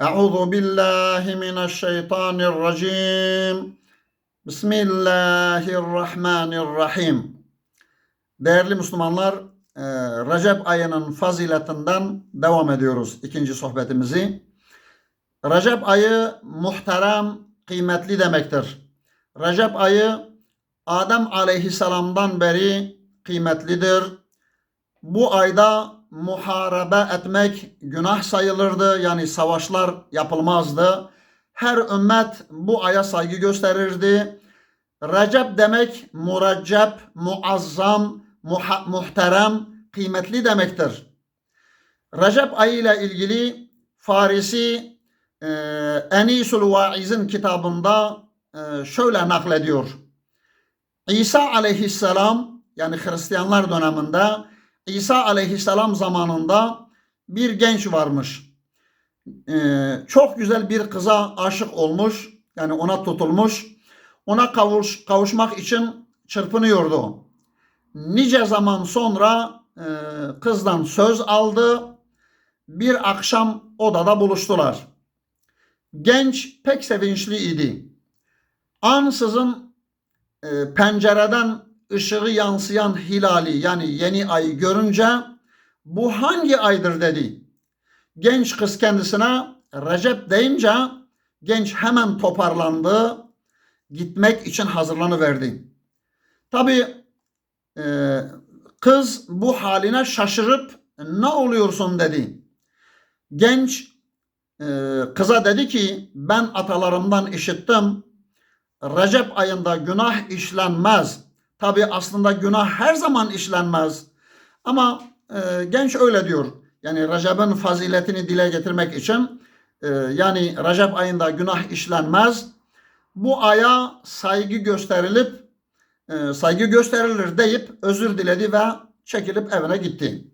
أعوذ بالله من الشيطان الرجيم بسم الله الرحمن الرحيم Değerli Müslümanlar, e, Recep ayının faziletinden devam ediyoruz ikinci sohbetimizi. Recep ayı muhterem, kıymetli demektir. Recep ayı Adem aleyhisselamdan beri kıymetlidir. Bu ayda muharebe etmek günah sayılırdı. Yani savaşlar yapılmazdı. Her ümmet bu aya saygı gösterirdi. Recep demek muraccep, muazzam, muha- muhterem, kıymetli demektir. Recep ayı ile ilgili Farisi e, Enisul Vaiz'in kitabında e, şöyle naklediyor. İsa aleyhisselam yani Hristiyanlar döneminde İsa aleyhisselam zamanında bir genç varmış. Ee, çok güzel bir kıza aşık olmuş. Yani ona tutulmuş. Ona kavuş, kavuşmak için çırpınıyordu. Nice zaman sonra e, kızdan söz aldı. Bir akşam odada buluştular. Genç pek sevinçli idi. Ansızın e, pencereden ışığı yansıyan hilali yani yeni ayı görünce bu hangi aydır dedi. Genç kız kendisine Recep deyince genç hemen toparlandı. Gitmek için hazırlanıverdi. Tabi e, kız bu haline şaşırıp ne oluyorsun dedi. Genç e, kıza dedi ki ben atalarımdan işittim. Recep ayında günah işlenmez. Tabi aslında günah her zaman işlenmez. Ama e, genç öyle diyor. Yani Recep'in faziletini dile getirmek için e, yani Recep ayında günah işlenmez. Bu aya saygı gösterilip e, saygı gösterilir deyip özür diledi ve çekilip evine gitti.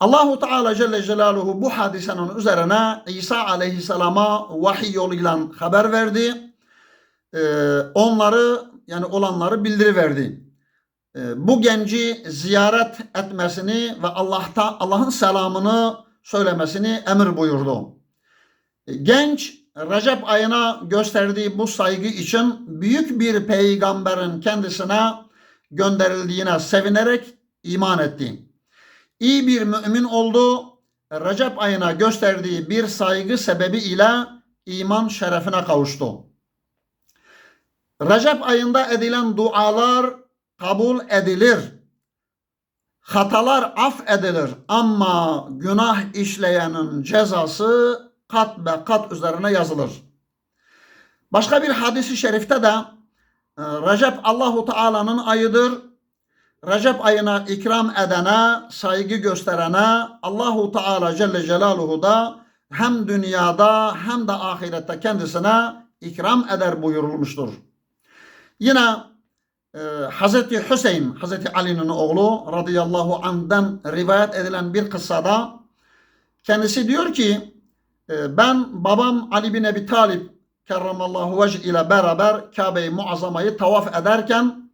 Allahu Teala Celle Celaluhu bu hadisenin üzerine İsa Aleyhisselam'a vahiy yoluyla haber verdi. E, onları yani olanları bildiriverdi. E, bu genci ziyaret etmesini ve Allah'ta Allah'ın selamını söylemesini emir buyurdu. E, genç Recep ayına gösterdiği bu saygı için büyük bir peygamberin kendisine gönderildiğine sevinerek iman etti. İyi bir mümin oldu. Recep ayına gösterdiği bir saygı sebebi ile iman şerefine kavuştu. Recep ayında edilen dualar kabul edilir. Hatalar af edilir ama günah işleyenin cezası kat ve kat üzerine yazılır. Başka bir hadisi şerifte de e, Recep Allahu Teala'nın ayıdır. Recep ayına ikram edene, saygı gösterene Allahu Teala Celle Celaluhu da hem dünyada hem de ahirette kendisine ikram eder buyurulmuştur. Yine e, Hazreti Hüseyin, Hazreti Ali'nin oğlu radıyallahu anh'dan rivayet edilen bir kıssada kendisi diyor ki e, ben babam Ali bin Ebi Talip kerramallahu vecih ile beraber Kabe-i Muazzama'yı tavaf ederken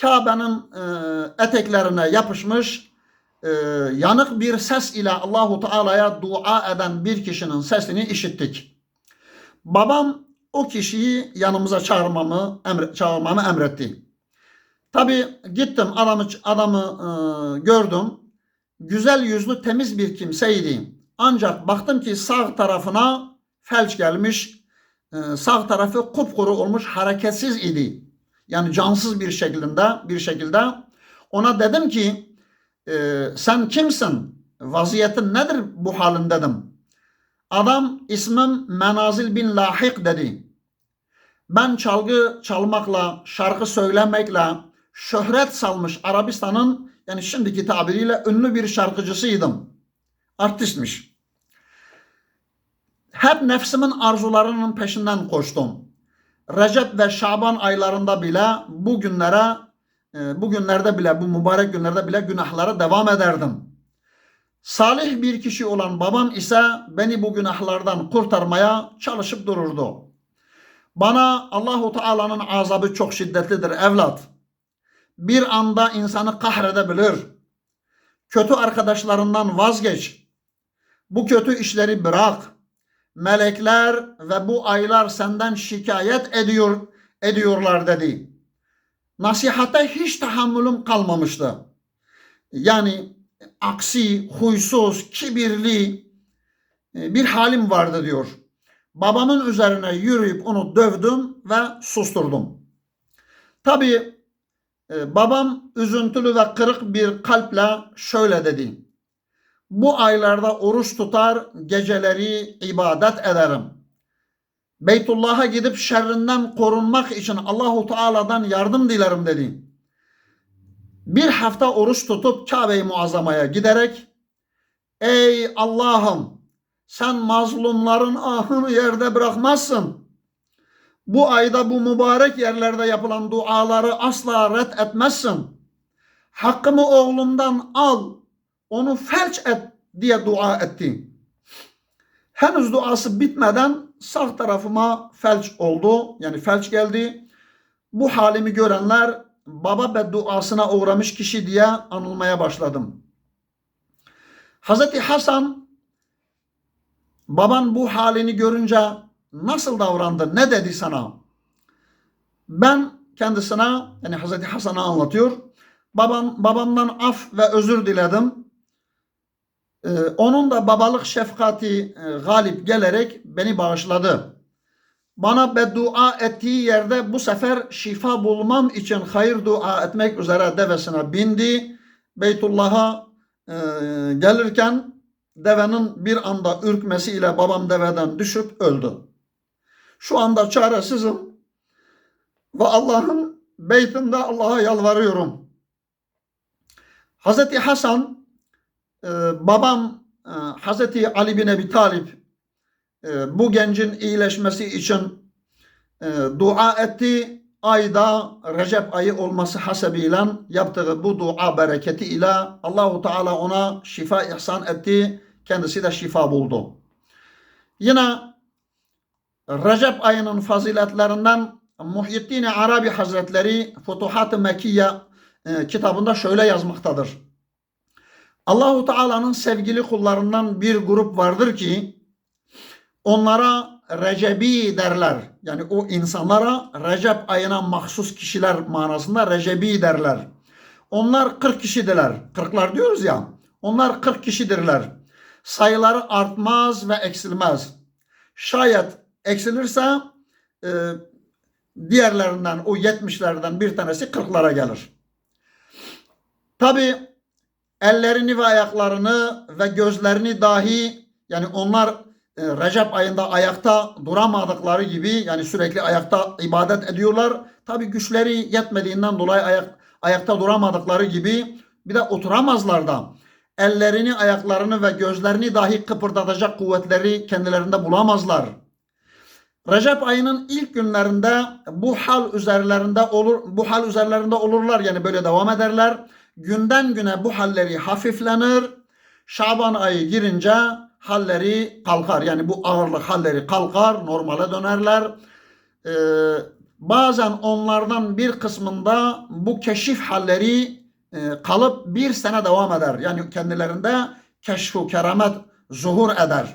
Kabe'nin e, eteklerine yapışmış yanık bir ses ile Allahu Teala'ya dua eden bir kişinin sesini işittik. Babam o kişiyi yanımıza çağırmamı emre, çağırmamı emretti. Tabi gittim adamı adamı e, gördüm. Güzel yüzlü temiz bir kimseydi. Ancak baktım ki sağ tarafına felç gelmiş. E, sağ tarafı kupkuru olmuş hareketsiz idi. Yani cansız bir şekilde bir şekilde ona dedim ki e, sen kimsin? Vaziyetin nedir bu halin dedim. Adam ismim Menazil bin Lahik dedi. Ben çalgı çalmakla, şarkı söylemekle şöhret salmış Arabistan'ın yani şimdiki tabiriyle ünlü bir şarkıcısıydım. Artistmiş. Hep nefsimin arzularının peşinden koştum. Recep ve Şaban aylarında bile bu günlere, e, bu günlerde bile, bu mübarek günlerde bile günahlara devam ederdim. Salih bir kişi olan babam ise beni bu günahlardan kurtarmaya çalışıp dururdu. Bana Allahu Teala'nın azabı çok şiddetlidir evlat. Bir anda insanı kahredebilir. Kötü arkadaşlarından vazgeç. Bu kötü işleri bırak. melekler ve bu aylar senden şikayet ediyor ediyorlar dedi. Nasihate hiç tahammülüm kalmamıştı. Yani aksi, huysuz, kibirli e, bir halim vardı diyor. Babamın üzerine yürüyüp onu dövdüm ve susturdum. Tabii e, babam üzüntülü ve kırık bir kalple şöyle dedi. Bu aylarda oruç tutar, geceleri ibadet ederim. Beytullah'a gidip şerrinden korunmak için Allahu Teala'dan yardım dilerim dedi. Bir hafta oruç tutup Kabe-i Muazzama'ya giderek Ey Allah'ım sen mazlumların ahını yerde bırakmazsın. Bu ayda bu mübarek yerlerde yapılan duaları asla ret etmezsin. Hakkımı oğlumdan al, onu felç et diye dua etti. Henüz duası bitmeden sağ tarafıma felç oldu. Yani felç geldi. Bu halimi görenler baba bedduasına uğramış kişi diye anılmaya başladım. Hazreti Hasan baban bu halini görünce nasıl davrandı? Ne dedi sana? Ben kendisine yani Hazreti Hasan'a anlatıyor. Babam, babamdan af ve özür diledim. Ee, onun da babalık şefkati e, galip gelerek beni bağışladı. Bana beddua ettiği yerde bu sefer şifa bulmam için hayır dua etmek üzere devesine bindi. Beytullah'a e, gelirken devenin bir anda ürkmesiyle babam deveden düşüp öldü. Şu anda çaresizim ve Allah'ın beytinde Allah'a yalvarıyorum. Hazreti Hasan e, babam e, Hazreti Ali bin Ebi Talip e, bu gencin iyileşmesi için e, dua etti. Ayda Recep ayı olması hasebiyle yaptığı bu dua bereketi ile Allahu Teala ona şifa ihsan etti. Kendisi de şifa buldu. Yine Recep ayının faziletlerinden Muhyiddin Arabi Hazretleri Futuhat-ı Mekkiye e, kitabında şöyle yazmaktadır. Allahu Teala'nın sevgili kullarından bir grup vardır ki onlara Recebi derler. Yani o insanlara Recep ayına mahsus kişiler manasında Recebi derler. Onlar 40 kişidirler. 40'lar diyoruz ya. Onlar 40 kişidirler. Sayıları artmaz ve eksilmez. Şayet eksilirse e, diğerlerinden o 70'lerden bir tanesi 40'lara gelir. Tabi ellerini ve ayaklarını ve gözlerini dahi yani onlar Recep ayında ayakta duramadıkları gibi yani sürekli ayakta ibadet ediyorlar. Tabi güçleri yetmediğinden dolayı ayak, ayakta duramadıkları gibi bir de oturamazlar da. Ellerini, ayaklarını ve gözlerini dahi kıpırdatacak kuvvetleri kendilerinde bulamazlar. Recep ayının ilk günlerinde bu hal üzerlerinde olur, bu hal üzerlerinde olurlar yani böyle devam ederler. Günden güne bu halleri hafiflenir. Şaban ayı girince halleri kalkar. Yani bu ağırlık halleri kalkar, normale dönerler. Ee, bazen onlardan bir kısmında bu keşif halleri e, kalıp bir sene devam eder. Yani kendilerinde keşfu keramet zuhur eder.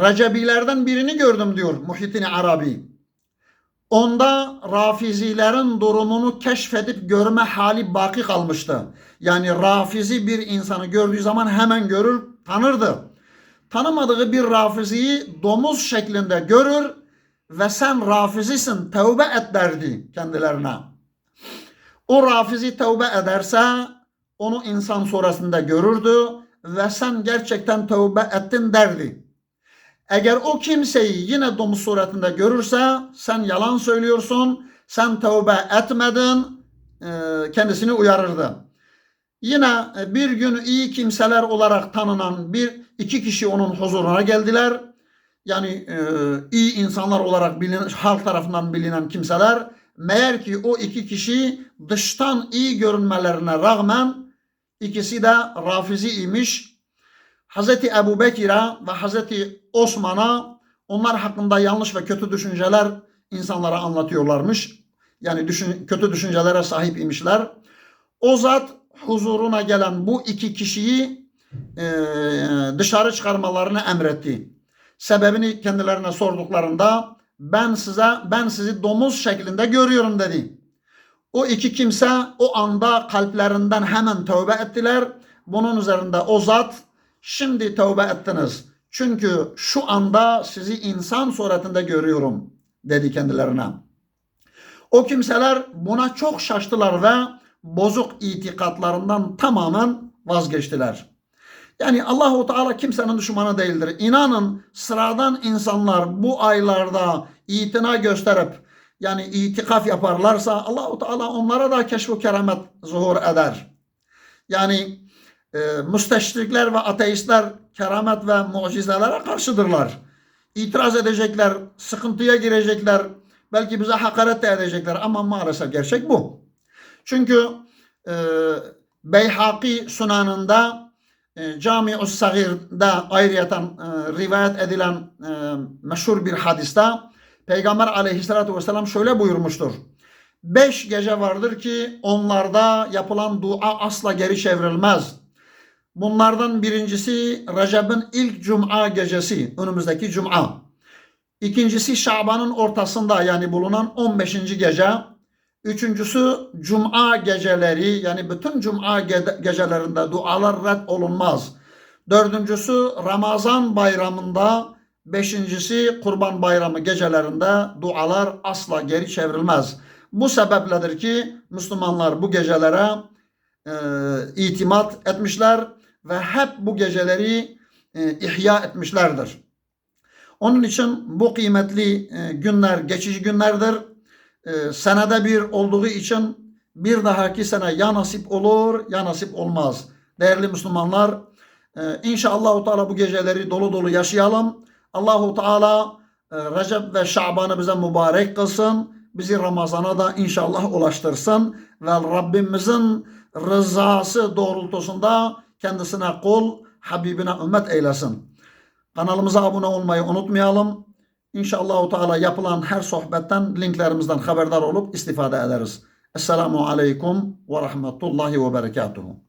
Recebilerden birini gördüm diyor Muhittin Arabi. Onda Rafizilerin durumunu keşfedip görme hali baki kalmıştı. Yani Rafizi bir insanı gördüğü zaman hemen görür, tanırdı. Tanımadığı bir Rafiziyi domuz şeklinde görür ve sen Rafizisin tevbe et derdi kendilerine. O Rafizi tevbe ederse onu insan sonrasında görürdü ve sen gerçekten tevbe ettin derdi. Eğer o kimseyi yine domuz suretinde görürse sen yalan söylüyorsun, sen tövbe etmedin, kendisini uyarırdı. Yine e, bir gün iyi kimseler olarak tanınan bir iki kişi onun huzuruna geldiler. Yani e, iyi insanlar olarak bilinen, halk tarafından bilinen kimseler. Meğer ki o iki kişi dıştan iyi görünmelerine rağmen ikisi de Rafizi imiş. Hazreti Ebu Bekir'e ve Hazreti Osman'a onlar hakkında yanlış ve kötü düşünceler insanlara anlatıyorlarmış. Yani düşün, kötü düşüncelere sahip imişler. O zat huzuruna gelen bu iki kişiyi e, dışarı çıkarmalarını emretti. sebebini kendilerine sorduklarında ben size ben sizi domuz şeklinde görüyorum dedi. O iki kimse o anda kalplerinden hemen tövbe ettiler. Bunun üzerinde o zat şimdi tövbe ettiniz. Çünkü şu anda sizi insan suretinde görüyorum dedi kendilerine. O kimseler buna çok şaştılar ve bozuk itikatlarından tamamen vazgeçtiler. Yani Allahu Teala kimsenin düşmanı değildir. İnanın sıradan insanlar bu aylarda itina gösterip yani itikaf yaparlarsa Allahu Teala onlara da keşf keramet zuhur eder. Yani e, müsteşrikler ve ateistler keramet ve mucizelere karşıdırlar. İtiraz edecekler, sıkıntıya girecekler, belki bize hakaret de edecekler ama maalesef gerçek bu. Çünkü e, Beyhaki sunanında e, Cami-ü Sagir'de ayrıyeten e, rivayet edilen e, meşhur bir hadiste Peygamber aleyhissalatü vesselam şöyle buyurmuştur. Beş gece vardır ki onlarda yapılan dua asla geri çevrilmez. Bunlardan birincisi Recep'in ilk cuma gecesi, önümüzdeki cuma. İkincisi Şaban'ın ortasında yani bulunan 15. gece. Üçüncüsü cuma geceleri yani bütün cuma ge- gecelerinde dualar red olunmaz. Dördüncüsü Ramazan bayramında, beşincisi Kurban bayramı gecelerinde dualar asla geri çevrilmez. Bu sebepledir ki Müslümanlar bu gecelere e, itimat etmişler ve hep bu geceleri e, ihya etmişlerdir. Onun için bu kıymetli e, günler geçici günlerdir. Senede bir olduğu için bir dahaki sene ya nasip olur ya nasip olmaz. Değerli Müslümanlar, e, inşallah Teala bu geceleri dolu dolu yaşayalım. Allahu Teala e, Recep ve Şaban'ı bize mübarek kılsın. Bizi Ramazan'a da inşallah ulaştırsın ve Rabbimizin rızası doğrultusunda kendisine kul, Habibine ümmet eylesin. Kanalımıza abone olmayı unutmayalım. İnşallah Teala yapılan her sohbetten linklerimizden haberdar olup istifade ederiz. Esselamu Aleyküm ve Rahmetullahi ve Berekatuhu.